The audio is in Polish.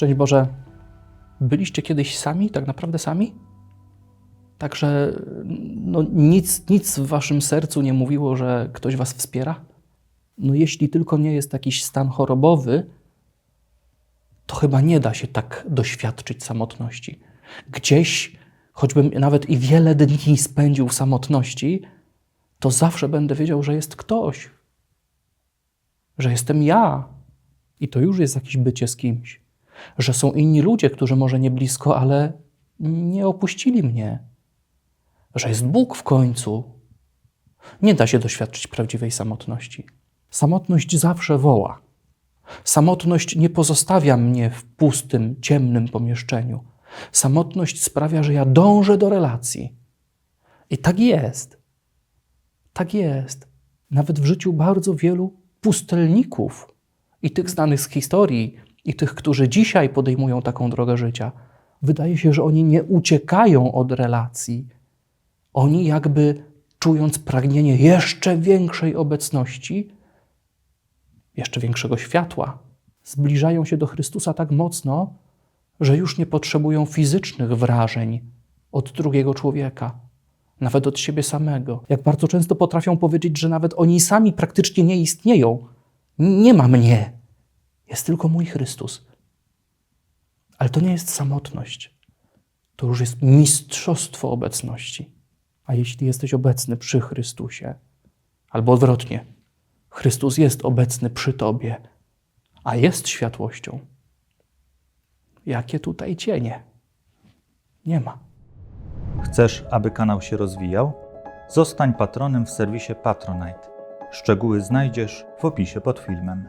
Szczęść Boże, byliście kiedyś sami, tak naprawdę sami? Także no, nic, nic w waszym sercu nie mówiło, że ktoś was wspiera? No jeśli tylko nie jest jakiś stan chorobowy, to chyba nie da się tak doświadczyć samotności. Gdzieś, choćbym nawet i wiele dni spędził w samotności, to zawsze będę wiedział, że jest ktoś, że jestem ja. I to już jest jakieś bycie z kimś. Że są inni ludzie, którzy może nie blisko, ale nie opuścili mnie. Że jest Bóg w końcu. Nie da się doświadczyć prawdziwej samotności. Samotność zawsze woła. Samotność nie pozostawia mnie w pustym, ciemnym pomieszczeniu. Samotność sprawia, że ja dążę do relacji. I tak jest. Tak jest. Nawet w życiu bardzo wielu pustelników i tych znanych z historii, i tych, którzy dzisiaj podejmują taką drogę życia, wydaje się, że oni nie uciekają od relacji. Oni, jakby czując pragnienie jeszcze większej obecności, jeszcze większego światła, zbliżają się do Chrystusa tak mocno, że już nie potrzebują fizycznych wrażeń od drugiego człowieka, nawet od siebie samego. Jak bardzo często potrafią powiedzieć, że nawet oni sami praktycznie nie istnieją. Nie ma mnie, jest tylko mój Chrystus. Ale to nie jest samotność. To już jest mistrzostwo obecności. A jeśli jesteś obecny przy Chrystusie, albo odwrotnie, Chrystus jest obecny przy tobie, a jest światłością, jakie tutaj cienie? Nie ma. Chcesz, aby kanał się rozwijał? Zostań patronem w serwisie Patronite. Szczegóły znajdziesz w opisie pod filmem.